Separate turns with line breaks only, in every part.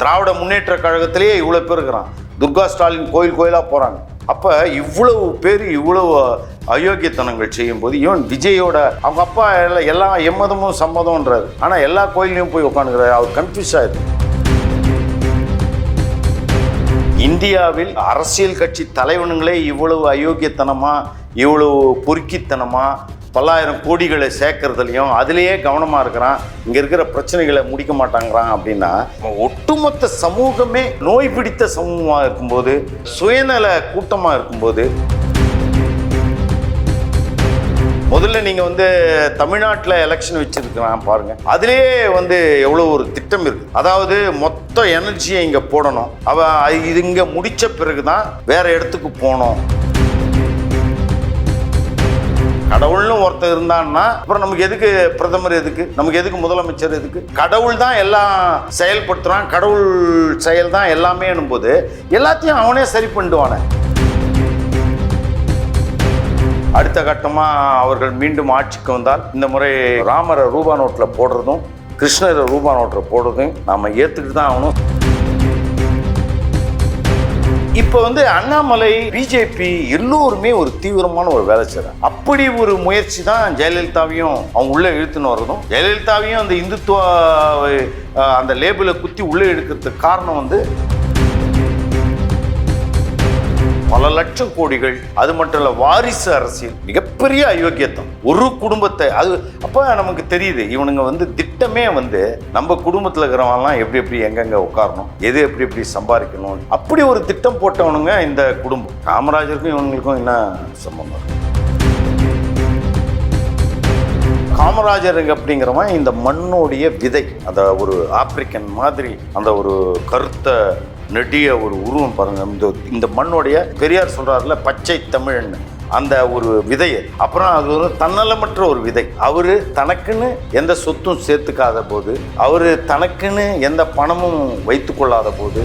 திராவிட முன்னேற்ற கழகத்திலேயே இவ்வளோ பேர் இருக்கிறான். துர்கா ஸ்டாலின் கோயில் கோயிலாக போகிறாங்க அப்போ இவ்வளவு பேர் இவ்வளவு அயோக்கியத்தனங்கள் செய்யும்போது ஈவன் விஜயோட அவங்க அப்பா எல்லாம் எல்லாம் எம்மதமும் சம்மதம்ன்றாரு. ஆனால் எல்லா கோயிலையும் போய் உட்காந்துக்கிறாரு அவர் கன்ஃபியூஸ் ஆயிடுது இந்தியாவில் அரசியல் கட்சி தலைவனுங்களே இவ்வளவு அயோக்கியத்தனமா இவ்வளவு பொறுக்கித்தனமா பல்லாயிரம் கோடிகளை சேர்க்கறதுலையும் அதுலேயே கவனமாக இருக்கிறான். இங்கே இருக்கிற பிரச்சனைகளை முடிக்க மாட்டாங்கிறான் அப்படின்னா ஒட்டுமொத்த சமூகமே நோய் பிடித்த சமூகமாக இருக்கும்போது சுயநல கூட்டமாக இருக்கும்போது முதல்ல நீங்கள் வந்து தமிழ்நாட்டில் எலெக்ஷன் வச்சுருக்கிறான் பாருங்கள் அதுலேயே வந்து எவ்வளோ ஒரு திட்டம் இருக்குது அதாவது மொத்த எனர்ஜியை இங்கே போடணும். அவ இது இங்கே முடித்த பிறகு தான் வேறு இடத்துக்கு போகணும். கடவுள்னு ஒருத்தர் இருந்தான்னா அப்புறம் நமக்கு எதுக்கு பிரதமர் எதுக்கு? நமக்கு எதுக்கு முதலமைச்சர் எதுக்கு? கடவுள் தான் எல்லாம் செயல்படுத்துறான். கடவுள் செயல் தான் எல்லாமே போது எல்லாத்தையும் அவனே சரி பண்ணிடுவானே. அடுத்த கட்டமாக அவர்கள் மீண்டும் ஆட்சிக்கு வந்தால் இந்த முறை ராமரை ரூபா நோட்டில் போடுறதும் கிருஷ்ணரை ரூபா நோட்டில் போடுறதும் நாம் ஏற்றுக்கிட்டு தான் ஆகணும். இப்போ வந்து அண்ணாமலை பிஜேபி எல்லோருமே ஒரு தீவிரமான ஒரு வேலை செய்கிறாங்க அப்படி ஒரு முயற்சி தான் ஜெயலலிதாவையும் அவங்க உள்ளே இழுத்துன்னு வர்றதும். ஜெயலலிதாவையும் அந்த இந்துத்துவ அந்த லேபிளை குத்தி உள்ளே எடுக்கிறதுக்கு காரணம் வந்து பல லட்சம் கோடிகள் அது மட்டும் இல்ல வாரிசு அரசியல் மிகப்பெரிய அயோக்கியத்தம். ஒரு குடும்பத்தை அது அப்போ நமக்கு தெரியுது இவனுங்க வந்து திட்டமே வந்து நம்ம குடும்பத்தில் இருக்கிறவங்கலாம் எப்படி எப்படி எங்கெங்க உட்காரணும் எது எப்படி எப்படி சம்பாதிக்கணும் அப்படி ஒரு திட்டம் போட்டவனுங்க இந்த குடும்பம். காமராஜருக்கும் இவங்களுக்கும் என்ன சம்பந்தம்? காமராஜர் அப்படிங்கிறவன் இந்த மண்ணோடைய விதை அந்த ஒரு ஆப்பிரிக்கன் மாதிரி அந்த ஒரு கருத்தை நெடிய ஒரு உருவம் பாருங்க. இந்த இந்த மண்ணுடைய பெரியார் சொல்றாருல பச்சை தமிழ்னு அந்த ஒரு விதையை. அப்புறம் அது ஒரு தன்னலமற்ற ஒரு விதை. அவர் தனக்குன்னு எந்த சொத்தும் சேர்த்துக்காத போது அவர் தனக்குன்னு எந்த பணமும் வைத்து கொள்ளாத போது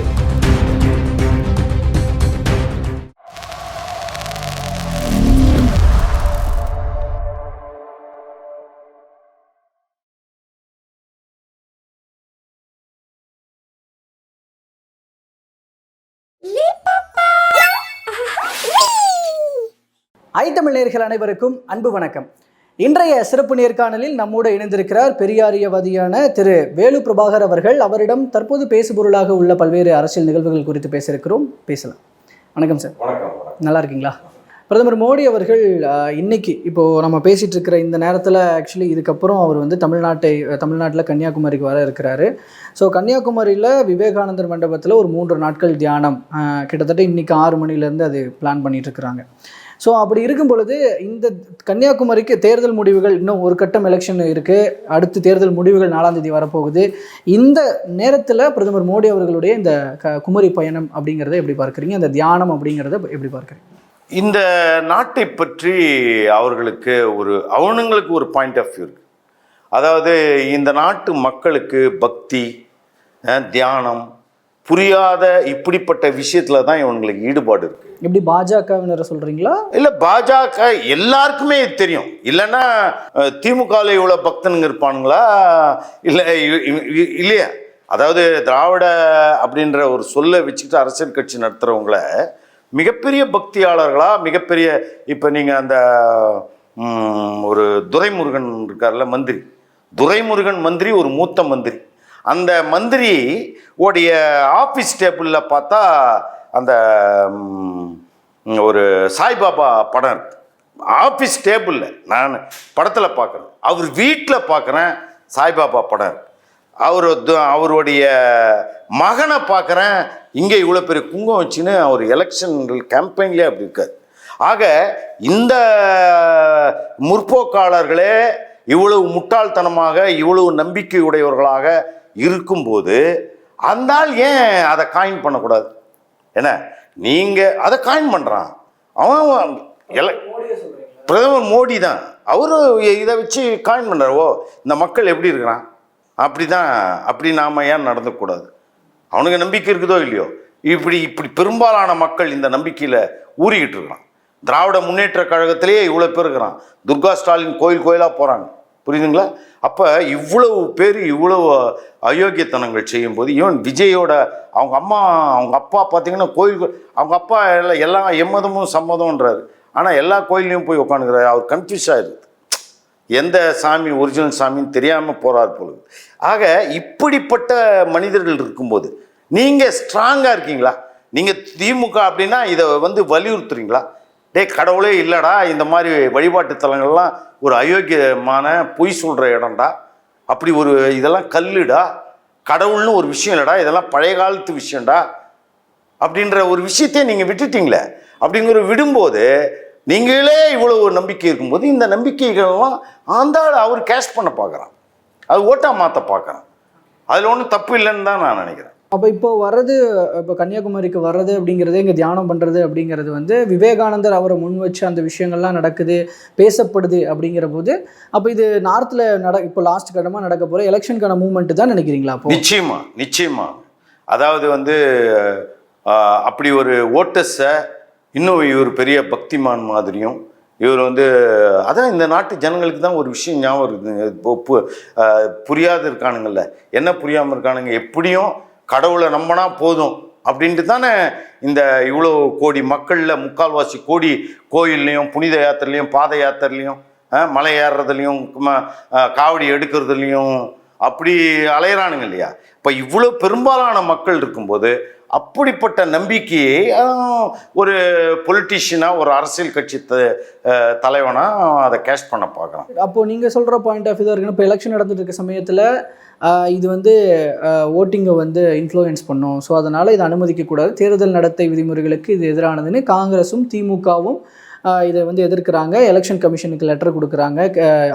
ஐ தமிழ் நேயர்கள் அனைவருக்கும் அன்பு வணக்கம். இன்றைய சிறப்பு நேர்காணலில் நம்மோடு இணைந்திருக்கிறார் பெரியாரியவாதியான திரு வேலு பிரபாகர் அவர்கள். அவரிடம் தற்போது பேசுபொருளாக உள்ள பல்வேறு அரசியல் நிகழ்வுகள் குறித்து பேச இருக்கிறோம் பேசலாம். வணக்கம் சார். நல்லா இருக்கீங்களா? பிரதமர் மோடி அவர்கள் இன்னைக்கு இப்போ நம்ம பேசிட்டு இருக்கிற இந்த நேரத்தில் ஆக்சுவலி இதுக்கப்புறம் அவர் வந்து தமிழ்நாட்டை தமிழ்நாட்டில் கன்னியாகுமரிக்கு வர இருக்கிறாரு. ஸோ கன்னியாகுமரியில் விவேகானந்தர் மண்டபத்தில் ஒரு மூன்று நாட்கள் தியானம் கிட்டத்தட்ட இன்னைக்கு ஆறு மணிலேருந்து அது பிளான் பண்ணிட்டு இருக்கிறாங்க ஸோ அப்படி இருக்கும் பொழுது இந்த கன்னியாகுமரிக்கு தேர்தல் முடிவுகள் இன்னும் ஒரு கட்டம் எலெக்ஷன் இருக்குது அடுத்து தேர்தல் முடிவுகள் நாலாம் தேதி வரப்போகுது. இந்த நேரத்தில் பிரதமர் மோடி அவர்களுடைய இந்த க குமரி பயணம் அப்படிங்கிறத எப்படி பார்க்குறீங்க? இந்த தியானம் அப்படிங்கிறத எப்படி பார்க்குறீங்க?
இந்த நாட்டை பற்றி அவர்களுக்கு ஒரு அவனுங்களுக்கு ஒரு பாயிண்ட் ஆஃப் வியூ இருக்குது அதாவது இந்த நாட்டு மக்களுக்கு பக்தி தியானம் புரியாத இப்படிப்பட்ட விஷயத்துல தான் இவங்களுக்கு ஈடுபாடு இருக்கு.
எப்படி பாஜகவினரை சொல்கிறீங்களா
இல்லை பாஜக எல்லாருக்குமே தெரியும். இல்லைன்னா திமுகவில் இவ்வளோ பக்தனுங்க இருப்பானுங்களா? இல்லை இல்லையா? அதாவது திராவிட அப்படின்ற ஒரு சொல்லை வச்சுக்கிட்டு அரசியல் கட்சி நடத்துகிறவங்கள மிகப்பெரிய பக்தியாளர்களா மிகப்பெரிய இப்போ நீங்கள் அந்த ஒரு துரைமுருகன் இருக்கார்ல மந்திரி. துரைமுருகன் மந்திரி ஒரு மூத்த மந்திரி. அந்த மந்திரி உடைய ஆஃபீஸ் டேபிளில் பார்த்தா அந்த ஒரு சாய்பாபா படம் இருக்கு. ஆஃபீஸ் டேபிளில் நான் படத்தில் பார்க்குறேன். அவர் வீட்டில் பார்க்குறேன் சாய்பாபா படம் இருக்கு. அவர் அவருடைய மகனை பார்க்குறேன். இங்கே இவ்வளோ பெரிய குங்கம் வச்சுன்னு அவர் எலெக்ஷன் கேம்பெயின்லேயே அப்படி இருக்காது ஆக இந்த முற்போக்காளர்களே இவ்வளவு முட்டாள்தனமாக இவ்வளவு நம்பிக்கை உடையவர்களாக இருக்கும்போது அந்த ஆள் ஏன் அதை காயின் பண்ணக்கூடாது? என்ன? நீங்கள் அதை காயின் பண்ணுறான் அவன் எல்லாம் பிரதமர் மோடி தான். அவரு இதை வச்சு காயின் பண்ணுறாரு ஓ இந்த மக்கள் எப்படி இருக்கிறான்? அப்படி தான் அப்படி நாம் ஏன் நடந்துக்கூடாது அவனுக்கு நம்பிக்கை இருக்குதோ இல்லையோ? இப்படி இப்படி பெரும்பாலான மக்கள் இந்த நம்பிக்கையில் ஊறிக்கிட்டு இருக்கிறான். திராவிட முன்னேற்ற கழகத்திலேயே இவ்வளோ பேர் இருக்கிறான். துர்கா ஸ்டாலின் கோயில் கோயிலாக போகிறாங்க புரியுதுங்களா? அப்போ இவ்வளவு பேர் இவ்வளவு அயோக்கியத்தனங்கள் செய்யும்போது ஈவன் விஜயோட அவங்க அம்மா அவங்க அப்பா பார்த்தீங்கன்னா கோயில் அவங்க அப்பா எல்லாம் எல்லா எம்மதமும் சம்மதம்ன்றாரு. ஆனால் எல்லா கோயில்லையும் போய் உட்காந்துக்கிறாரு அவர் கன்ஃபியூஸ் ஆயிருக்கு எந்த சாமி ஒரிஜினல் சாமின்னு தெரியாமல் போகிறார் பொழுது ஆக இப்படிப்பட்ட மனிதர்கள் இருக்கும்போது நீங்கள் ஸ்ட்ராங்காக இருக்கீங்களா? நீங்கள் திமுக அப்படின்னா இதை வந்து வலியுறுத்துறீங்களா? டே கடவுளே இல்லைடா இந்த மாதிரி வழிபாட்டு தலங்கள்லாம் ஒரு அயோக்கியமான பொய் சொல்கிற இடம்டா. அப்படி ஒரு இதெல்லாம் கல்லுடா. கடவுள்னு ஒரு விஷயம் இல்லைடா இதெல்லாம் பழைய காலத்து விஷயம்டா. அப்படின்ற ஒரு விஷயத்தையே நீங்கள் விட்டுட்டீங்களே. அப்படிங்கிற விடும்போது நீங்களே இவ்வளோ ஒரு நம்பிக்கை இருக்கும்போது இந்த நம்பிக்கைகள்லாம் ஆந்தாள் அவர் கேஷ் பண்ண பார்க்குறான். அது ஓட்டா மாற்ற பார்க்குறான். அதில் ஒன்றும் தப்பு இல்லைன்னு தான் நான் நினைக்கிறேன்.
அப்போ இப்போ வர்றது இப்போ கன்னியாகுமரிக்கு வர்றது அப்படிங்கிறது இங்கே தியானம் பண்ணுறது அப்படிங்கிறது வந்து விவேகானந்தர் அவரை முன் வச்சு அந்த விஷயங்கள்லாம் நடக்குது பேசப்படுது அப்படிங்கிற போது அப்போ இது நார்த்தில் நட இப்போ லாஸ்ட் கட்டமாக நடக்க போகிற எலெக்ஷனுக்கான மூமெண்ட் தான் நினைக்கிறீங்களா அப்போ?
நிச்சயமா நிச்சயமா. அதாவது வந்து அப்படி ஒரு ஓட்டஸை இன்னும் இவர் பெரிய பக்திமான் மாதிரியும் இவர் வந்து அதான் இந்த நாட்டு ஜனங்களுக்கு தான் ஒரு விஷயம் ஞாபகம் இருக்குதுங்க இப்போ பு- புரியாது இருக்கானுங்கள்ல. என்ன புரியாமல் இருக்கானுங்க? எப்படியும் கடவுளை நம்பினா போதும். அப்படின்ட்டு தானே இந்த இவ்வளோ கோடி மக்களில் முக்கால்வாசி கோடி கோயில்லையும் புனித யாத்திரையிலையும் பாத யாத்திரையிலையும் மலை ஏறுறதுலையும் காவடி எடுக்கிறதுலையும் அப்படி அலையிறானுங்க இல்லையா? இப்போ இவ்வளோ பெரும்பாலான மக்கள் இருக்கும்போது அப்படிப்பட்ட நம்பிக்கையை ஒரு பொலிட்டிஷியனாக ஒரு அரசியல் கட்சி த தலைவனாக அதை கேஷ் பண்ண பார்க்குறான்.
அப்போது நீங்கள் சொல்கிற பாயிண்ட் ஆஃப் இதாக இருக்குன்னா இப்போ எலெக்ஷன் நடந்துட்டு இருக்க சமயத்தில் இது வந்து ஓட்டிங்கை வந்து இன்ஃப்ளூயன்ஸ் பண்ணும். ஸோ அதனால் இதை அனுமதிக்கக்கூடாது தேர்தல் நடத்தை விதிமுறைகளுக்கு இது எதிரானதுன்னு காங்கிரஸும் திமுகவும் இதை வந்து எதிர்க்கிறாங்க. எலெக்ஷன் கமிஷனுக்கு லெட்டர் கொடுக்குறாங்க.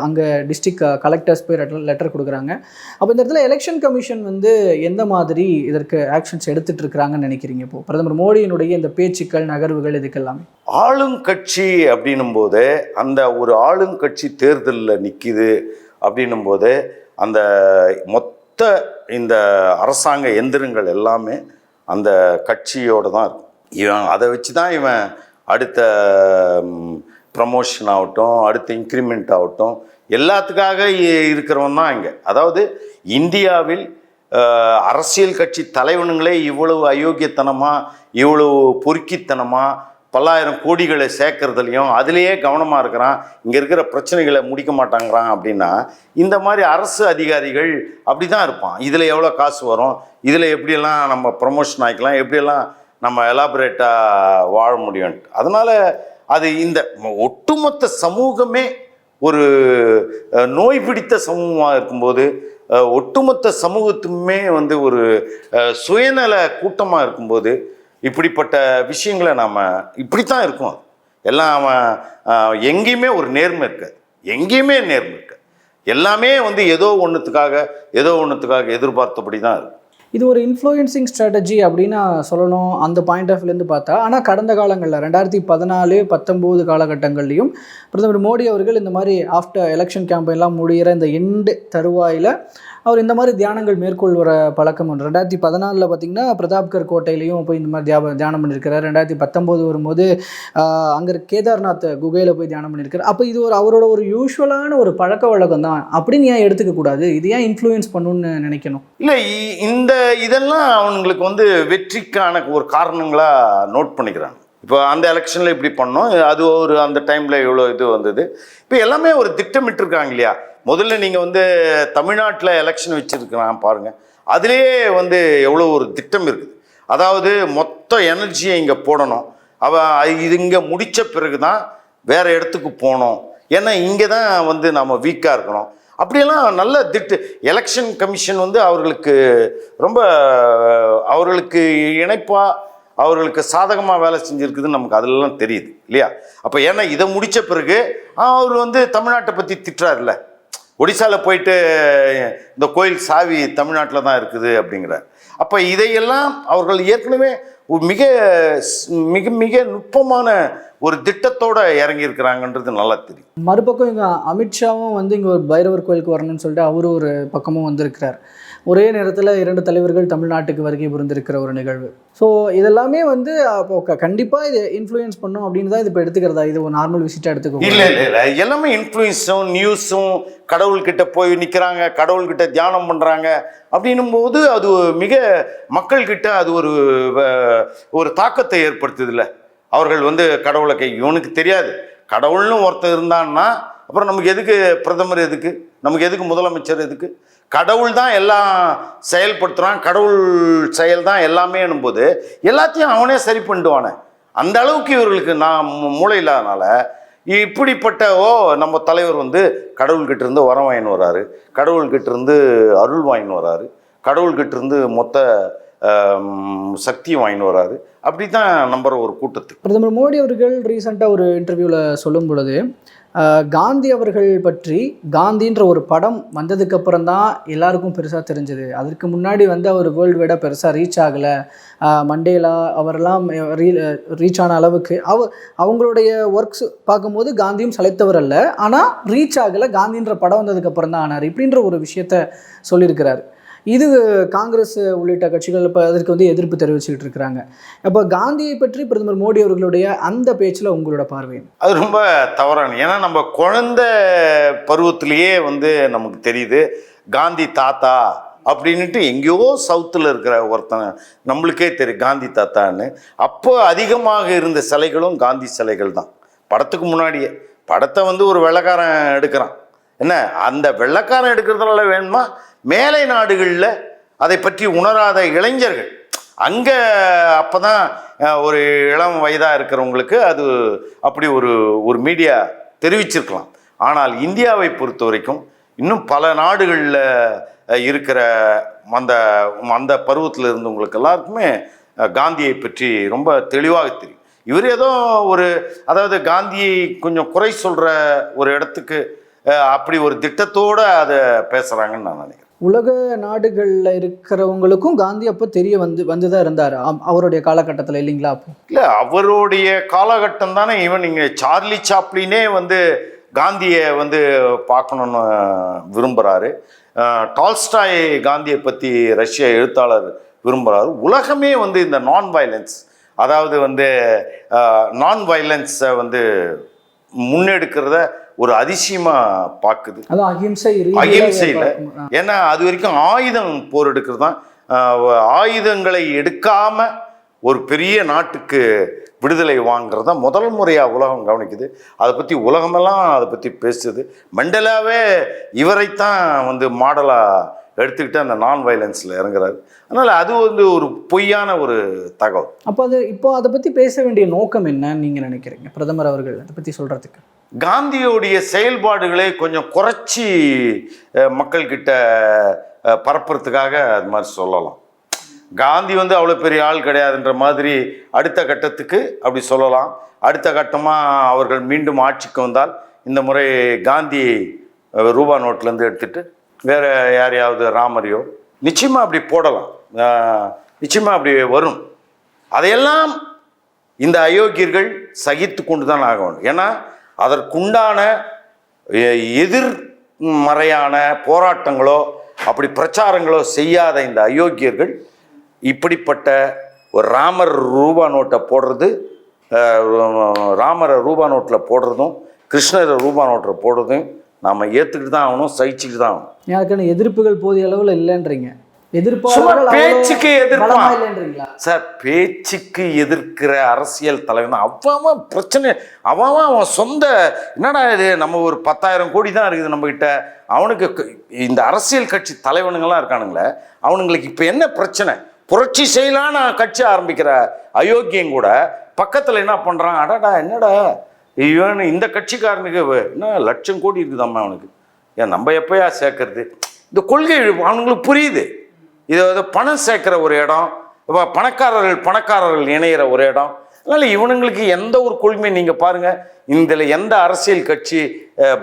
அங்கே டிஸ்ட்ரிக்ட் கலெக்டர்ஸ் போய் லெட்டர் கொடுக்குறாங்க. அப்போ இந்த இடத்துல எலெக்ஷன் கமிஷன் வந்து எந்த மாதிரி இதற்கு ஆக்ஷன்ஸ் எடுத்துட்டு இருக்கிறாங்கன்னு நினைக்கிறீங்க இப்போ? பிரதமர் மோடியினுடைய இந்த பேச்சுக்கள் நகர்வுகள் இதுக்கெல்லாமே.
ஆளுங்கட்சி அப்படின்னும் போது அந்த ஒரு ஆளுங்கட்சி தேர்தலில் நிற்கிது அப்படின்னும் போது அந்த மொத்த இந்த அரசாங்க எந்திரங்கள் எல்லாமே அந்த கட்சியோடு தான் இருக்கும். இவன் அதை வச்சு தான் இவன் அடுத்த ப்ரமோஷன் ஆகட்டும் அடுத்த இன்க்ரிமெண்ட் ஆகட்டும் எல்லாத்துக்காக இருக்கிறவன் தான் இங்கே. அதாவது இந்தியாவில் அரசியல் கட்சி தலைவனுங்களே இவ்வளவு அயோக்கியத்தனமாக இவ்வளவு பொறுக்கித்தனமாக பல்லாயிரம் கோடிகளை சேர்க்கறதுலையும் அதுலேயே கவனமாக இருக்கிறான். இங்கே இருக்கிற பிரச்சனைகளை முடிக்க மாட்டாங்கிறான் அப்படின்னா இந்த மாதிரி அரசு அதிகாரிகள் அப்படி தான் இருப்பான். இதில் எவ்வளோ காசு வரும்? இதில் எப்படியெல்லாம் நம்ம ப்ரமோஷன் ஆகிக்கலாம்? எப்படியெல்லாம் நம்ம எலாபரேட்டாக வாழ முடியும்ட்டு அதனால் அது இந்த ஒட்டுமொத்த சமூகமே ஒரு நோய் பிடித்த சமூகமாக இருக்கும்போது ஒட்டுமொத்த சமூகத்துமே வந்து ஒரு சுயநல கூட்டமாக இருக்கும்போது இப்படிப்பட்ட விஷயங்களை நாம் இப்படித்தான் இருக்கும் எல்லாம் அவன் எங்கேயுமே ஒரு நேர்மை இருக்காது. எங்கேயுமே நேர்மை இருக்காது. எல்லாமே வந்து ஏதோ ஒன்றுத்துக்காக ஏதோ ஒன்றுத்துக்காக எதிர்பார்த்தபடி தான் இருக்கும்
இது ஒரு இன்ஃப்ளூயன்சிங் ஸ்ட்ராட்டஜி அப்படின்னு சொல்லணும். அந்த பாயிண்ட் ஆஃப் வியூலேருந்து பார்த்தா ஆனால் கடந்த காலங்களில் ரெண்டாயிரத்தி பதினாலு பத்தொம்போது காலகட்டங்கள்லையும் பிரதமர் மோடி அவர்கள் இந்த மாதிரி ஆஃப்டர் எலெக்ஷன் கேம்பெயின்லாம் முடிகிற இந்த எண்டு தருவாயில் அவர் இந்த மாதிரி தியானங்கள் மேற்கொள்கிற பழக்கம் ஒன்று ரெண்டாயிரத்தி பதினாலில் பார்த்தீங்கன்னா பிரதாப்கர் கோட்டையிலையும் போய் இந்த மாதிரி தியாப தியானம் பண்ணியிருக்கிறார். ரெண்டாயிரத்தி பத்தொம்போது வரும்போது அங்கே கேதார்நாத் குகையில் போய் தியானம் பண்ணியிருக்காரு அப்போ இது ஒரு அவரோட ஒரு யூஸ்வலான ஒரு பழக்க வழக்கம் தான். அப்படின்னு ஏன் எடுத்துக்கக்கூடாது இது ஏன் இன்ஃப்ளூயன்ஸ் பண்ணணும்னு நினைக்கணும்?
இல்லை இ- இந்த இதெல்லாம் அவங்களுக்கு வந்து வெற்றிக்கான ஒரு காரணங்களாக நோட் பண்ணிக்கிறாங்க. இப்போ அந்த எலெக்ஷனில் இப்படி பண்ணோம். அது ஒரு அந்த டைமில் இவ்வளோ இது வந்தது. இப்போ எல்லாமே ஒரு திட்டமிட்டிருக்காங்க இல்லையா? முதல்ல நீங்கள் வந்து தமிழ்நாட்டில் எலெக்ஷன் வச்சுருக்கிறான் பாருங்கள் அதுலேயே வந்து எவ்வளோ ஒரு திட்டம் இருக்குது. அதாவது மொத்த எனர்ஜியை இங்கே போடணும். அவ இது இங்கே முடித்த பிறகு தான் வேறு இடத்துக்கு போகணும். ஏன்னா இங்கே தான் வந்து நம்ம வீக்காக இருக்கணும். அப்படியெல்லாம் நல்ல திட்டு எலெக்ஷன் கமிஷன் வந்து அவர்களுக்கு ரொம்ப அவர்களுக்கு இணைப்பாக அவர்களுக்கு சாதகமாக வேலை செஞ்சுருக்குதுன்னு நமக்கு அதெல்லாம் தெரியுது இல்லையா? அப்போ ஏன்னா இதை முடித்த பிறகு அவர் வந்து தமிழ்நாட்டை பற்றி திட்டுறாருல்ல. ஒடிசாவில் போயிட்டு இந்த கோயில் சாவி தமிழ்நாட்டில் தான் இருக்குது அப்படிங்கிறார். அப்போ இதையெல்லாம் அவர்கள் ஏற்கனவே மிக மிக மிக நுட்பமான ஒரு திட்டத்தோடு இறங்கியிருக்கிறாங்கன்றது நல்லா தெரியும்.
மறுபக்கம் இங்கே அமித்ஷாவும் வந்து இங்கே ஒரு பைரவர் கோயிலுக்கு வரணும்னு சொல்லிட்டு அவரும் ஒரு பக்கமும் வந்திருக்கிறார். ஒரே நேரத்தில் இரண்டு தலைவர்கள் தமிழ்நாட்டுக்கு வருகை புரிந்திருக்கிற ஒரு நிகழ்வு. ஸோ இதெல்லாமே வந்து அப்போ கண்டிப்பாக இது இன்ஃப்ளூயன்ஸ் பண்ணும் அப்படின்னு தான் இது இப்போ எடுத்துக்கிறதா? இது ஒரு நார்மல் விசிட்டாக எடுத்துக்கோ
இல்லை இல்லை இல்லை. எல்லாமே இன்ஃப்ளூயன்ஸும் நியூஸும் கடவுள்கிட்ட போய் நிற்கிறாங்க கடவுள்கிட்ட தியானம் பண்ணுறாங்க அப்படின்னும் போது அது மிக மக்கள்கிட்ட அது ஒரு வ- ஒரு தாக்கத்தை ஏற்படுத்துதில்ல. அவர்கள் வந்து கடவுளை கை இவனுக்கு தெரியாது. கடவுள்னு ஒருத்தர் இருந்தான்னா அப்புறம் நமக்கு எதுக்கு பிரதமர் எதுக்கு? நமக்கு எதுக்கு முதலமைச்சர் எதுக்கு? கடவுள் தான் எல்லாம் செயல்படுத்துகிறான் கடவுள் செயல் தான் எல்லாமே போது எல்லாத்தையும் அவனே சரி பண்ணிடுவானே. அந்த அளவுக்கு இவர்களுக்கு நான் மூ- மூளை இல்லாதனால இப்படிப்பட்ட ஓ நம்ம தலைவர் வந்து கடவுள்கிட்ட இருந்து வரம் வாங்கின்னு வராரு கடவுள்கிட்ட இருந்து அருள் வாங்கின்னு வராரு கடவுள்கிட்ட இருந்து மொத்த சக்தி வாங்கின்னு வராது அப்படி தான் நம்புற ஒரு கூட்டத்துக்கு.
பிரதமர் மோடி அவர்கள் ரீசெண்டாக ஒரு இன்டர்வியூவில் சொல்லும் பொழுது காந்தி அவர்கள் பற்றி காந்தின்ற ஒரு படம் வந்ததுக்கப்புறம் தான் எல்லாருக்கும் பெருசாக தெரிஞ்சது. அதற்கு முன்னாடி வந்து அவர் வேர்ல்டு வைடாக பெருசாக ரீச் ஆகலை. மண்டேலா அவரெல்லாம் ரீ ரீச் ஆன அளவுக்கு அவ அவங்களுடைய ஒர்க்ஸ் பார்க்கும்போது காந்தியும் சளைத்தவர் அல்ல. ஆனால் ரீச் ஆகலை. காந்தின்ற படம் வந்ததுக்கப்புறம் தான் ஆனார். இப்படின்ற ஒரு விஷயத்த சொல்லியிருக்கிறார். இது காங்கிரஸ் உள்ளிட்ட கட்சிகள் இப்போ அதற்கு வந்து எதிர்ப்பு தெரிவிச்சுக்கிட்டு இருக்கிறாங்க. அப்போ காந்தியை பற்றி பிரதமர் மோடி அவர்களுடைய அந்த பேச்சில் உங்களோட பார்வை
அது ரொம்ப தவறான ஏன்னா நம்ம குழந்த பருவத்திலேயே வந்து நமக்கு தெரியுது காந்தி தாத்தா அப்படின்ட்டு எங்கேயோ சவுத்தில் இருக்கிற ஒருத்தன் நம்மளுக்கே தெரியும் காந்தி தாத்தான்னு. அப்போ அதிகமாக இருந்த சிலைகளும் காந்தி சிலைகள் தான். படத்துக்கு முன்னாடியே படத்தை வந்து ஒரு வெள்ளைக்காரன் எடுக்கிறான். என்ன அந்த வெள்ளக்காரன் எடுக்கிறதுனால வேணுமா? மேலை நாடுகளில் அதை பற்றி உணராத இளைஞர்கள். அங்கே அப்போ தான் ஒரு இளம் வயதாக இருக்கிறவங்களுக்கு அது அப்படி ஒரு ஒரு மீடியா தெரிவிச்சிருக்கலாம். ஆனால் இந்தியாவை பொறுத்த வரைக்கும் இன்னும் பல நாடுகளில் இருக்கிற அந்த அந்த பருவத்தில் இருந்தவங்களுக்கு எல்லாருக்குமே காந்தியை பற்றி ரொம்ப தெளிவாக தெரியும். இவர் ஏதோ ஒரு அதாவது காந்தியை கொஞ்சம் குறை சொல்கிற ஒரு இடத்துக்கு அப்படி ஒரு திட்டத்தோடு அதை பேசுகிறாங்கன்னு நான் நினைக்கிறேன்.
உலக நாடுகளில் இருக்கிறவங்களுக்கும் காந்தி அப்போ தெரிய வந்து வந்து தான் இருந்தார் அவருடைய காலகட்டத்தில் இல்லைங்களா அப்போ?
இல்லை அவருடைய காலகட்டம் தானே. ஈவன் இங்கே சார்லி சாப்ளினே வந்து காந்தியை வந்து பார்க்கணுன்னு விரும்புகிறாரு டால்ஸ்டாய் காந்தியை பற்றி ரஷ்ய எழுத்தாளர் விரும்புகிறாரு உலகமே வந்து இந்த நான் வயலன்ஸ் அதாவது வந்து நான் வயலன்ஸை வந்து முன்னெடுக்கிறத ஒரு அதிசயமாக பார்க்குது.
அதான் அகிம்சை
அகிம்சையில். ஏன்னா அது வரைக்கும் ஆயுதம் போர் எடுக்கிறது தான் ஆயுதங்களை எடுக்காம ஒரு பெரிய நாட்டுக்கு விடுதலை வாங்குறது முதல் முறையாக உலகம் கவனிக்குது. அதை பற்றி உலகமெல்லாம் அதை பற்றி பேசுது. மண்டலாவே இவரைத்தான் வந்து மாடலாக எடுத்துக்கிட்டு அந்த நான் வயலன்ஸில் இறங்குறாரு. அதனால் அது வந்து ஒரு பொய்யான ஒரு தகவல்.
அப்போ அது இப்போ அதை பற்றி பேச வேண்டிய நோக்கம் என்னன்னு நீங்கள் நினைக்கிறீங்க? பிரதமர் அவர்கள் அதை பற்றி சொல்கிறதுக்கு
காந்தியோடைய செயல்பாடுகளை கொஞ்சம் குறைச்சி மக்கள்கிட்ட பரப்புறதுக்காக அது மாதிரி சொல்லலாம். காந்தி வந்து அவ்வளோ பெரிய ஆள் கிடையாதுன்ற மாதிரி அடுத்த கட்டத்துக்கு அப்படி சொல்லலாம். அடுத்த கட்டமாக அவர்கள் மீண்டும் ஆட்சிக்கு வந்தால் இந்த முறை காந்தி ரூபா நோட்லேருந்து எடுத்துட்டு வேறு யாரையாவது ராமரையோ நிச்சயமாக அப்படி போடலாம். நிச்சயமாக அப்படி வரும். அதையெல்லாம் இந்த அயோக்கியர்கள் சகித்து கொண்டு தான் ஆக வேண்டும். ஏன்னா அதற்குண்டான எ- எதிர்மறையான போராட்டங்களோ அப்படி பிரச்சாரங்களோ செய்யாத இந்த அயோக்கியர்கள் இப்படிப்பட்ட ஒரு ராமர் ரூபா நோட்டை போடுறது ராமரை ரூபா நோட்டில் போடுறதும் கிருஷ்ணரை ரூபா நோட்டில் போடுறதும் நாம் ஏற்றுக்கிட்டு தான் ஆகணும் சகிச்சுக்கிட்டு தான் ஆகணும்.
அதுக்கான எதிர்ப்புகள் போதிய அளவில் இல்லைன்றீங்க?
பேச்சுக்கு எதிர்ப்பான். சார் பேச்சுக்கு எதிர்க்கிற அரசியல் தலைவன் அவன் அவன் பிரச்சனை அவன் அவன் சொந்த என்னடா இது நம்ம ஒரு பத்தாயிரம் கோடி தான் இருக்குது நம்மக்கிட்ட அவனுக்கு இந்த அரசியல் கட்சி தலைவனுங்கெல்லாம் இருக்கானுங்களே அவனுங்களுக்கு இப்போ என்ன பிரச்சனை? புரட்சி செய்யலான்னு கட்சி ஆரம்பிக்கிற அயோக்கியம் கூட பக்கத்தில் என்ன பண்ணுறான் அடடா என்னடா? இவன் இந்த கட்சிக்காரனுக்கு என்ன லட்சம் கோடி இருக்குதாம்மா அவனுக்கு? ஏன் நம்ம எப்பயா சேர்க்கறது? இந்த கொள்கை அவனுங்களுக்கு புரியுது. இது வந்து பணம் சேர்க்குற ஒரு இடம் இப்போ பணக்காரர்கள் பணக்காரர்கள் இணையிற ஒரு இடம். அதனால் இவனுங்களுக்கு எந்த ஒரு கொள்கையும் நீங்கள் பாருங்கள் இதில் எந்த அரசியல் கட்சி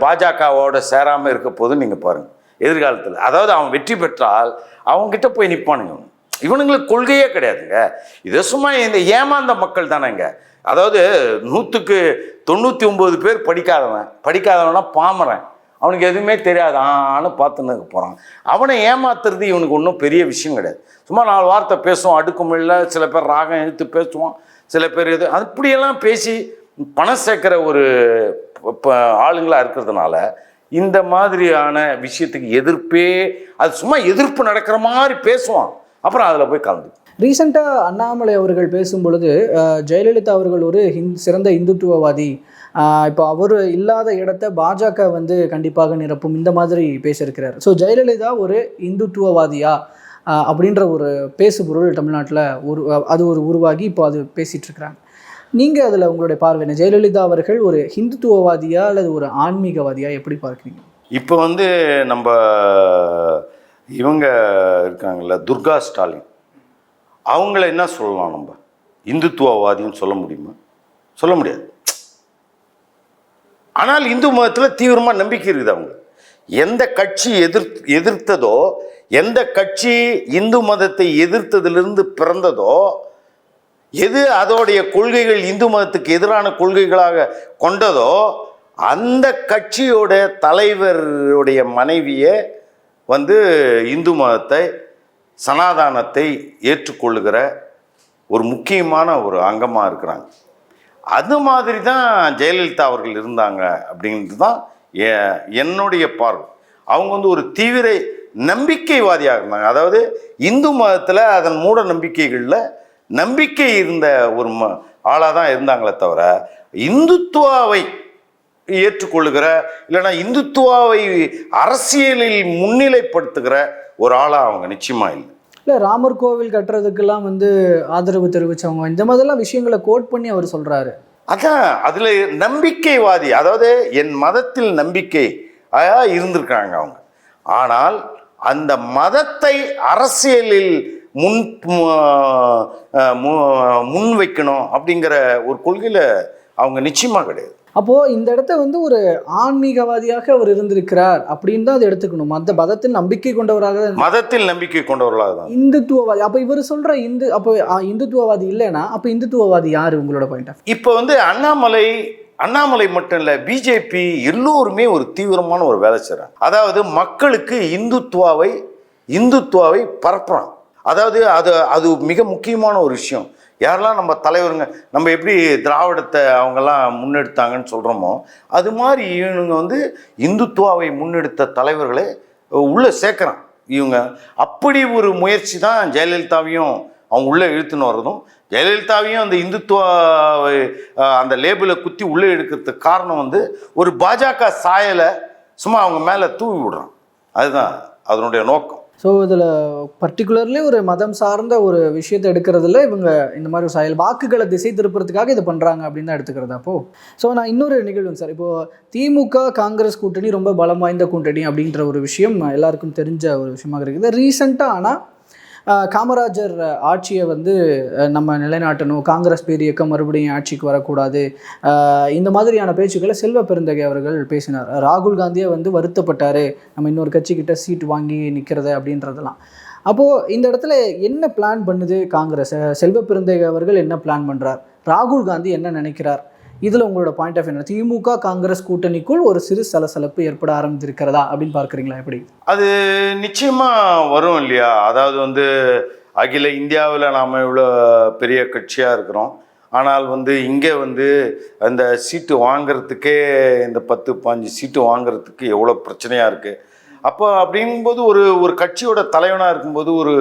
பாஜகவோட சேராமல் இருக்க போதுன்னு நீங்கள் பாருங்கள் எதிர்காலத்தில். அதாவது அவன் வெற்றி பெற்றால் அவங்ககிட்ட போய் நிற்பானுங்க இவனுங்களுக்கு கொள்கையே கிடையாதுங்க. இது சும்மா இந்த ஏமாந்த மக்கள் தானேங்க. அதாவது நூற்றுக்கு தொண்ணூற்றி ஒம்பது பேர் படிக்காதவன். படிக்காதவனா பாமரன். அவனுக்கு எதுவுமே தெரியாது ஆன்னு பார்த்துன்னு போகிறான் அவனை ஏமாத்துறது இவனுக்கு ஒன்றும் பெரிய விஷயம் கிடையாது. சும்மா நாலு வார்த்தை பேசுவான் அடுக்குமில்ல சில பேர் ராகம் இழுத்து பேசுவான் சில பேர் இது அப்படியெல்லாம் பேசி பணம் சேர்க்குற ஒரு இப்போ ஆளுங்களாக இருக்கிறதுனால இந்த மாதிரியான விஷயத்துக்கு எதிர்ப்பே அது சும்மா எதிர்ப்பு நடக்கிற மாதிரி பேசுவான். அப்புறம் அதில் போய் கலந்து.
ரீசெண்டாக அண்ணாமலை அவர்கள் பேசும்பொழுது ஜெயலலிதா அவர்கள் ஒரு ஹிந் சிறந்த இந்துத்துவவாதி இப்போ அவர் இல்லாத இடத்த பாஜக வந்து கண்டிப்பாக நிரப்பும். இந்த மாதிரி பேசியிருக்கிறார். ஸோ ஜெயலலிதா ஒரு இந்துத்துவவாதியா? அப்படின்ற ஒரு பேசுபொருள் தமிழ்நாட்டில் ஒரு அது ஒரு உருவாகி இப்போ அது பேசிகிட்ருக்குறாங்க இருக்கிறாங்க நீங்கள் அதில் உங்களுடைய பார்வை என்ன? ஜெயலலிதா அவர்கள் ஒரு ஹிந்துத்துவவாதியா அல்லது ஒரு ஆன்மீகவாதியா? எப்படி பார்க்குறீங்க?
இப்போ வந்து நம்ம இவங்க இருக்காங்கல்ல துர்கா ஸ்டாலின். அவங்கள என்ன சொல்லலாம் நம்ம? இந்துத்துவவாதின்னு சொல்ல முடியுமா? சொல்ல முடியாது. ஆனால் இந்து மதத்தில் தீவிரமாக நம்பிக்கை இருக்குது அவங்க. எந்த கட்சி எதிர் எதிர்த்ததோ எந்த கட்சி இந்து மதத்தை எதிர்த்ததிலிருந்து பிறந்ததோ எது அதோடைய கொள்கைகள் இந்து மதத்துக்கு எதிரான கொள்கைகளாக கொண்டதோ அந்த கட்சியோட தலைவருடைய மனைவியே வந்து இந்து மதத்தை சனாதானத்தை ஏற்றுக்கொள்ளுகிற ஒரு முக்கியமான ஒரு அங்கமாக இருக்கிறாங்க. அது மாதிரி தான் ஜெயலலிதா அவர்கள் இருந்தாங்க அப்படின்றது தான் என்னுடைய பார்வை. அவங்க வந்து ஒரு தீவிர நம்பிக்கைவாதியாக இருந்தாங்க. அதாவது இந்து மதத்தில் அதன் மூட நம்பிக்கைகளில் நம்பிக்கை இருந்த ஒரு ம ஆளாக தான் இருந்தாங்களே தவிர இந்துத்துவாவை ஏற்றுக்கொள்ளுகிற இல்லைன்னா இந்துத்துவாவை அரசியலில் முன்னிலைப்படுத்துகிற ஒரு ஆளாக அவங்க நிச்சயமாக இல்லை.
இல்லை ராமர் கோவில் கட்டுறதுக்கெல்லாம் வந்து ஆதரவு தெரிவித்தவங்க இந்த மாதிரிலாம் விஷயங்களை கோட் பண்ணி அவர் சொல்கிறாரு
அதான் அதில் நம்பிக்கைவாதி அதாவது என் மதத்தில் நம்பிக்கை இருந்திருக்காங்க அவங்க. ஆனால் அந்த மதத்தை அரசியலில் முன் மு- முன் வைக்கணும் அப்படிங்கிற ஒரு கொள்கையில் அவங்க நிச்சயமாக கிடையாது.
அப்போ இந்த இடத்த வந்து ஒரு ஆன்மீகவாதியாக அவர் இருந்திருக்கிறார் அப்படின்னு தான் அதை எடுத்துக்கணும். அந்த மதத்தில் நம்பிக்கை கொண்டவராக
மதத்தில் நம்பிக்கை கொண்டவர்களாக தான்.
இந்துத்துவவாதி அப்போ இவர் சொல்ற இந்து அப்போ இந்துத்துவவாதி இல்லைன்னா அப்போ இந்துத்துவவாதி யாரு உங்களோட பாயிண்ட் ஆஃப்
இப்போ வந்து அண்ணாமலை அண்ணாமலை மட்டும் இல்லை பிஜேபி எல்லோருமே ஒரு தீவிரமான ஒரு வேலை செய்கிறாங்க அதாவது மக்களுக்கு இந்துத்துவாவை இந்துத்துவாவை பரப்புறான் அதாவது அது அது மிக முக்கியமான ஒரு விஷயம். யாரெல்லாம் நம்ம தலைவருங்க நம்ம எப்படி திராவிடத்தை அவங்கெல்லாம் முன்னெடுத்தாங்கன்னு சொல்கிறோமோ அது மாதிரி இவனுங்க வந்து இந்துத்துவாவை முன்னெடுத்த தலைவர்களை உள்ளே சேர்க்குறான் இவங்க. அப்படி ஒரு முயற்சி தான் ஜெயலலிதாவையும் அவங்க உள்ளே இழுத்துன்னு வர்றதும் ஜெயலலிதாவையும் அந்த இந்துத்துவ அந்த லேபிளை குத்தி உள்ளே எடுக்கிறதுக்கு காரணம் வந்து ஒரு பாஜக சாயலை சும்மா அவங்க மேலே தூவி விடுறான். அதுதான் அதனுடைய நோக்கம்.
ஸோ இதில் பர்டிகுலர்லி ஒரு மதம் சார்ந்த ஒரு விஷயத்தை எடுக்கிறதுல இவங்க இந்த மாதிரி ஒரு செயல் வாக்குகளை திசை திருப்புறதுக்காக இது பண்ணுறாங்க அப்படின்னு தான் எடுத்துக்கிறதா அப்போ. ஸோ நான் இன்னொரு நிகழ்வுங்க சார். இப்போது திமுக காங்கிரஸ் கூட்டணி ரொம்ப பலம் வாய்ந்த கூட்டணி அப்படின்ற ஒரு விஷயம் எல்லாருக்கும் தெரிஞ்ச ஒரு விஷயமாக இருக்குது. ரீசெண்டாக ஆனால் காமராஜர் ஆட்சியை வந்து நம்ம நிலைநாட்டணும். காங்கிரஸ் பேரியக்கம் மறுபடியும் ஆட்சிக்கு வரக்கூடாது. இந்த மாதிரியான பேச்சுக்களை செல்வ பெருந்தகை அவர்கள் பேசினார். ராகுல் காந்தியை வந்து வருத்தப்பட்டார். நம்ம இன்னொரு கட்சிக்கிட்ட சீட் வாங்கி நிற்கிறத அப்படின்றதெல்லாம். அப்போது இந்த இடத்துல என்ன பிளான் பண்ணுது காங்கிரஸ்? செல்வ பெருந்தகை அவர்கள் என்ன பிளான் பண்ணுறார் ராகுல் காந்தி என்ன நினைக்கிறார்? இதில் உங்களோட பாயிண்ட் ஆஃப் என்ன? திமுக காங்கிரஸ் கூட்டணிக்குள் ஒரு சிறு சலசலப்பு ஏற்பட ஆரம்பித்திருக்கிறதா அப்படின்னு பார்க்குறீங்களா? எப்படி?
அது நிச்சயமாக வரும் இல்லையா? அதாவது வந்து அகில இந்தியாவில் நாம் இவ்வளோ பெரிய கட்சியாக இருக்கிறோம். ஆனால் வந்து இங்கே வந்து அந்த சீட்டு வாங்கிறதுக்கே இந்த பத்து பாஞ்சு சீட்டு வாங்குறதுக்கு எவ்வளோ பிரச்சனையாக இருக்குது அப்போ அப்படிங்கும்போது ஒரு ஒரு கட்சியோட தலைவனாக இருக்கும்போது ஒரு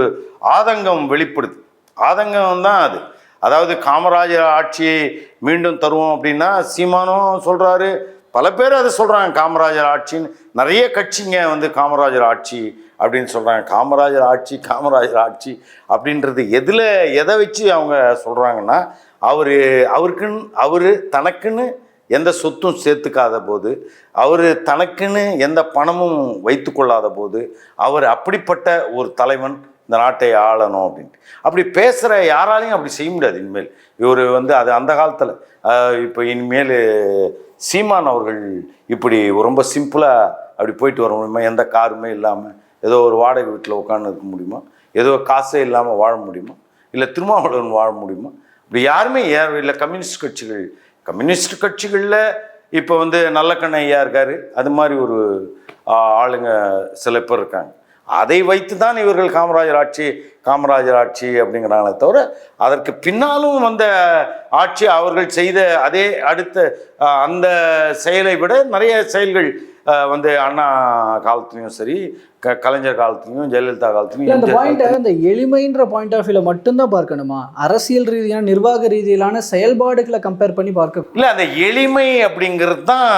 ஆதங்கம் வெளிப்படுது. ஆதங்கம் தான் அது. அதாவது காமராஜர் ஆட்சியை மீண்டும் தருவோம் அப்படின்னா சீமானும் சொல்கிறாரு பல பேர் அதை சொல்கிறாங்க காமராஜர் ஆட்சின்னு. நிறைய கட்சிங்க வந்து காமராஜர் ஆட்சி அப்படின்னு சொல்கிறாங்க காமராஜர் ஆட்சி காமராஜர் ஆட்சி அப்படின்றது எதில் எதை வச்சு அவங்க சொல்கிறாங்கன்னா அவர் அவருக்குன்னு அவர் தனக்குன்னு எந்த சொத்தும் சேர்த்துக்காத போது அவர் தனக்குன்னு எந்த பணமும் வைத்து கொள்ளாத போது அவர் அப்படிப்பட்ட ஒரு தலைவன் இந்த நாட்டை ஆளணும் அப்படின்ட்டு. அப்படி பேசுகிற யாராலையும் அப்படி செய்ய முடியாது இனிமேல். இவர் வந்து அது அந்த காலத்தில் இப்போ இனிமேல் சீமான் அவர்கள் இப்படி ரொம்ப சிம்பிளாக அப்படி போயிட்டு வர முடியுமா? எந்த காருமே இல்லாமல் ஏதோ ஒரு வாடகை வீட்டில் உட்காந்து இருக்க முடியுமா? ஏதோ காசே இல்லாமல் வாழ முடியுமா? இல்லை திருமாவளவன் வாழ முடியுமா? இப்படி யாருமே ஏன் இல்லை கம்யூனிஸ்ட் கட்சிகள். கம்யூனிஸ்ட் கட்சிகளில் இப்போ வந்து நல்லக்கண்ண ஐயா அது மாதிரி ஒரு ஆளுங்க சில பேர் இருக்காங்க. அதை வைத்து தான் இவர்கள் காமராஜர் ஆட்சி காமராஜர் ஆட்சி அப்படிங்கிறாங்களே தவிர அதற்கு பின்னாலும் வந்த ஆட்சி அவர்கள் செய்த அதே அடுத்த அந்த செயலை விட நிறைய செயல்கள் வந்து அண்ணா காலத்துலேயும் சரி க கலைஞர் காலத்துலேயும் ஜெயலலிதா காலத்துலேயும்
அந்த பாயிண்ட்டை அந்த எளிமைன்ற பாயிண்ட் ஆஃப் வியூல மட்டும்தான் பார்க்கணுமா? அரசியல் ரீதியான நிர்வாக ரீதியிலான செயல்பாடுகளை கம்பேர் பண்ணி பார்க்க
இல்லை அந்த எளிமை அப்படிங்கிறது தான்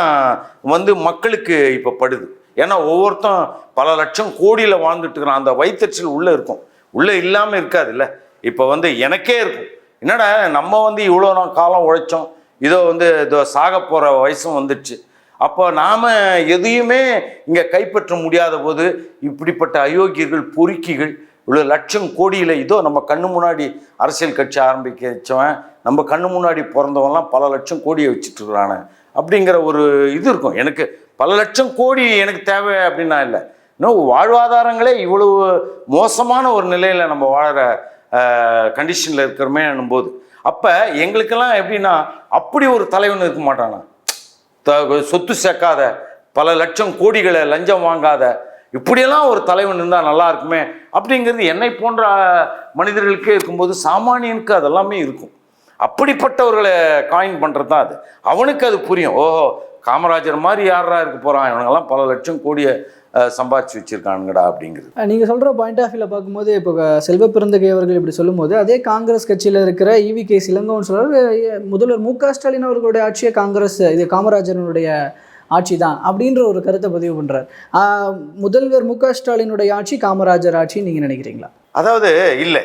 வந்து மக்களுக்கு இப்போ படுது. ஏன்னா ஒவ்வொருத்தன் பல லட்சம் கோடியில் வாழ்ந்துட்டு இருக்கிறான். அந்த வயிற்றுச்சல் உள்ளே இருக்கும். உள்ளே இல்லாமல் இருக்காதுல்ல? இப்போ வந்து எனக்கே இருக்கும். என்னடா நம்ம வந்து இவ்வளோ நான் காலம் உழைச்சோம். இதோ வந்து இதோ சாக போகிற வயசும் வந்துடுச்சு. அப்போ நாம் எதையுமே இங்கே கைப்பற்ற முடியாத போது இப்படிப்பட்ட அயோக்கியர்கள் பொறுக்கிகள் இவ்வளோ லட்சம் கோடியில் இதோ நம்ம கண்ணு முன்னாடி அரசியல் கட்சி ஆரம்பிக்க வச்சவன் நம்ம கண்ணு முன்னாடி பிறந்தவன்லாம் பல லட்சம் கோடியை வச்சுட்டு இருக்கிறானே. அப்படிங்கிற ஒரு இது இருக்கும். எனக்கு பல லட்சம் கோடி எனக்கு தேவை அப்படின்னா இல்லை. இன்னும் வாழ்வாதாரங்களே இவ்வளவு மோசமான ஒரு நிலையில் நம்ம வாழற கண்டிஷனில் இருக்கிறோமே போது அப்போ எங்களுக்கெல்லாம் எப்படின்னா அப்படி ஒரு தலைவன் இருக்க மாட்டானா? த- சொத்து சேர்க்காத பல லட்சம் கோடிகளை லஞ்சம் வாங்காத இப்படியெல்லாம் ஒரு தலைவன் இருந்தால் நல்லா இருக்குமே அப்படிங்கிறது என்னை போன்ற மனிதர்களுக்கே இருக்கும்போது சாமானியனுக்கு அதெல்லாமே இருக்கும். அப்படிப்பட்டவர்களை காயின் பண்ணுறது தான் அது. அவனுக்கு அது புரியும். ஓஹோ காமராஜர் மாதிரி யாரா இருக்க போகிறான் இவனுங்கெல்லாம் பல லட்சம் கோடியை சம்பாதிச்சு வச்சிருக்கானுங்கடா அப்படிங்கிறது.
அஹ் நீங்க சொல்ற பாயிண்ட் ஆஃப் வியூல பார்க்கும்போது இப்போ செல்வ பெருந்தகை அவர்கள் இப்படி சொல்லும்போது அதே காங்கிரஸ் கட்சியில இருக்கிற இவி கே. சிலங்கோன்னு சொல்றாரு "எ- முதல்வர் மு. க. ஸ்டாலின் அவர்களுடைய ஆட்சியே காங்கிரஸ் இது காமராஜரனுடைய ஆட்சி தான் அப்படின்ற ஒரு கருத்தை பதிவு பண்றார். ஆஹ் முதல்வர் மு. க. ஸ்டாலினுடைய ஆட்சி காமராஜர் ஆட்சின்னு நீங்க நினைக்கிறீங்களா?
அதாவது இல்லை.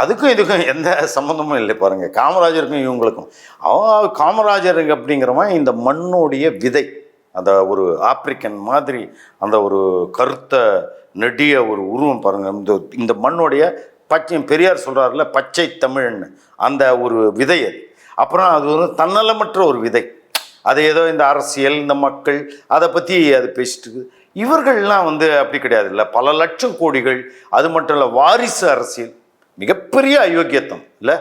அதுக்கும் இதுக்கும் எந்த சம்மந்தமும் இல்லை பாருங்க. காமராஜருக்கும் இவங்களுக்கும். அவன் காமராஜர் அப்படிங்கிறவன் இந்த மண்ணுடைய விதை அந்த ஒரு ஆப்பிரிக்கன் மாதிரி அந்த ஒரு கருத்த நெடிய ஒரு உருவம் பாருங்க. இந்த இந்த மண்ணுடைய பச்சை பெரியார் சொல்கிறாருல பச்சை தமிழ்னு அந்த ஒரு விதை அது. அப்புறம் அது ஒரு தன்னலமற்ற ஒரு விதை. அது ஏதோ இந்த அரசியல் இந்த மக்கள் அதை பற்றி அது பேசிட்டு இருக்குது. இவர்கள்லாம் வந்து அப்படி கிடையாது இல்லை. பல லட்சம் கோடிகள் அது மட்டும் இல்லை வாரிசு அரசியல். மிகப்பெரிய அயோக்கியத்தம் இல்லை?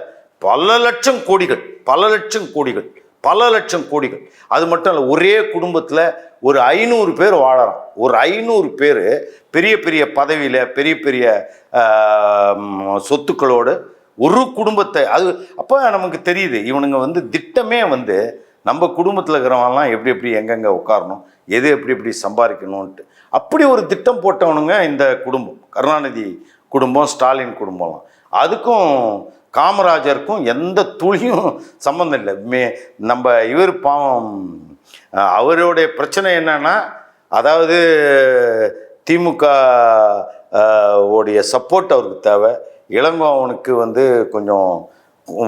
பல லட்சம் கோடிகள் பல லட்சம் கோடிகள் பல லட்சம் கோடிகள். அது மட்டும் இல்லை ஒரே குடும்பத்தில் ஒரு ஐநூறு பேர் வாழறான். ஒரு ஐநூறு பேர் பெரிய பெரிய பதவியில் பெரிய பெரிய சொத்துக்களோடு ஒரு குடும்பத்தை அது அப்போ நமக்கு தெரியுது இவனுங்க வந்து திட்டமே வந்து நம்ம குடும்பத்தில் இருக்கிறவங்கலாம் எப்படி எப்படி எங்கெங்கே உட்காரணும் எது எப்படி எப்படி சம்பாதிக்கணும்ன்ட்டு. அப்படி ஒரு திட்டம் போட்டவனுங்க இந்த குடும்பம் கருணாநிதி குடும்பம் ஸ்டாலின் குடும்பம்லாம். அதுக்கும் காமராஜருக்கும் எந்த துளியும் சம்மந்தம் இல்லை. மே நம்ம இவர் பாவம் அவருடைய பிரச்சனை என்னன்னா அதாவது திமுக உடைய சப்போர்ட் அவருக்கு தேவை. இளங்கோவனுக்கு வந்து கொஞ்சம்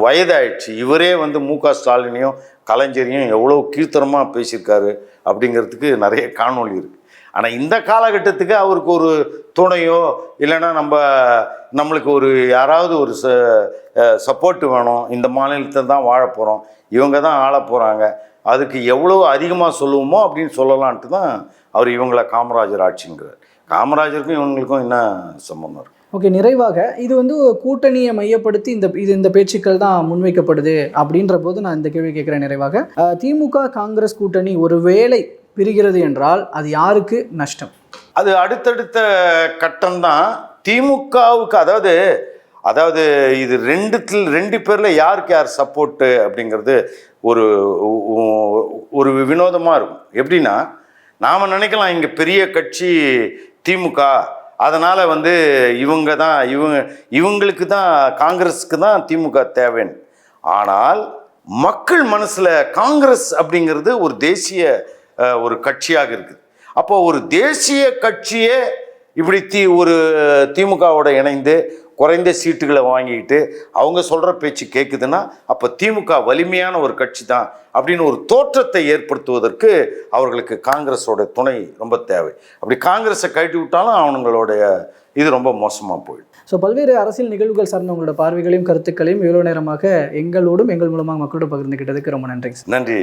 வயதாயிடுச்சு. இவரே வந்து மு க ஸ்டாலினையும் கலைஞரையும் எவ்வளோ கீழ்த்தரமாக பேசியிருக்காரு அப்படிங்கிறதுக்கு நிறைய காணொளி இருக்குது ஆனால் இந்த காலகட்டத்துக்கு அவருக்கு ஒரு துணையோ இல்லைன்னா நம்ம நம்மளுக்கு ஒரு யாராவது ஒரு ச சப்போர்ட் வேணும். இந்த மாநிலத்தை தான் வாழ போகிறோம் இவங்க தான் ஆள போகிறாங்க அதுக்கு எவ்வளோ அதிகமாக சொல்லுவோமோ அப்படின்னு சொல்லலான்ட்டு தான் அவர் இவங்கள காமராஜர் ஆட்சிங்கிறார். காமராஜருக்கும் இவங்களுக்கும் என்ன சம்பந்தம் இருக்கு?
ஓகே நிறைவாக இது வந்து கூட்டணியை மையப்படுத்தி இந்த இது இந்த பேச்சுக்கள் தான் முன்வைக்கப்படுது அப்படின்ற போது நான் இந்த கேள்வி கேட்குறேன் நிறைவாக. திமுக காங்கிரஸ் கூட்டணி ஒரு வேளை பிரிகிறது என்றால் அது யாருக்கு நஷ்டம்?
அது அடுத்தடுத்த கட்டம்தான் திமுகவுக்கு அதாவது அதாவது இது ரெண்டுத்தில் ரெண்டு பேரில் யாருக்கு யார் சப்போர்ட்டு அப்படிங்கிறது ஒரு ஒரு வினோதமாக இருக்கும். எப்படின்னா நாம் நினைக்கலாம் இங்கே பெரிய கட்சி திமுக அதனால் வந்து இவங்க தான் இவங்க இவங்களுக்கு தான் காங்கிரஸுக்கு தான் திமுக தேவைன்னு. ஆனால் மக்கள் மனசில் காங்கிரஸ் அப்படிங்கிறது ஒரு தேசிய ஒரு கட்சியாக இருக்குது. அப்போ ஒரு தேசிய கட்சியே இப்படி தி ஒரு திமுகவோட இணைந்து குறைந்த சீட்டுகளை வாங்கிக்கிட்டு அவங்க சொல்கிற பேச்சு கேட்குதுன்னா அப்போ திமுக வலிமையான ஒரு கட்சி தான் அப்படின்னு ஒரு தோற்றத்தை ஏற்படுத்துவதற்கு அவர்களுக்கு காங்கிரஸோட துணை ரொம்ப தேவை. அப்படி காங்கிரஸை கழட்டி விட்டாலும் அவனுங்களுடைய இது ரொம்ப மோசமாக போயிடும்.
ஸோ பல்வேறு அரசியல் நிகழ்வுகள் சார்ந்த உங்களோட பார்வைகளையும் கருத்துக்களையும் இவ்வளோ நேரமாக எங்களோடும் எங்கள் மூலமாக மக்களோடு பகிர்ந்துக்கிட்டதுக்கு ரொம்ப சார்.
நன்றி.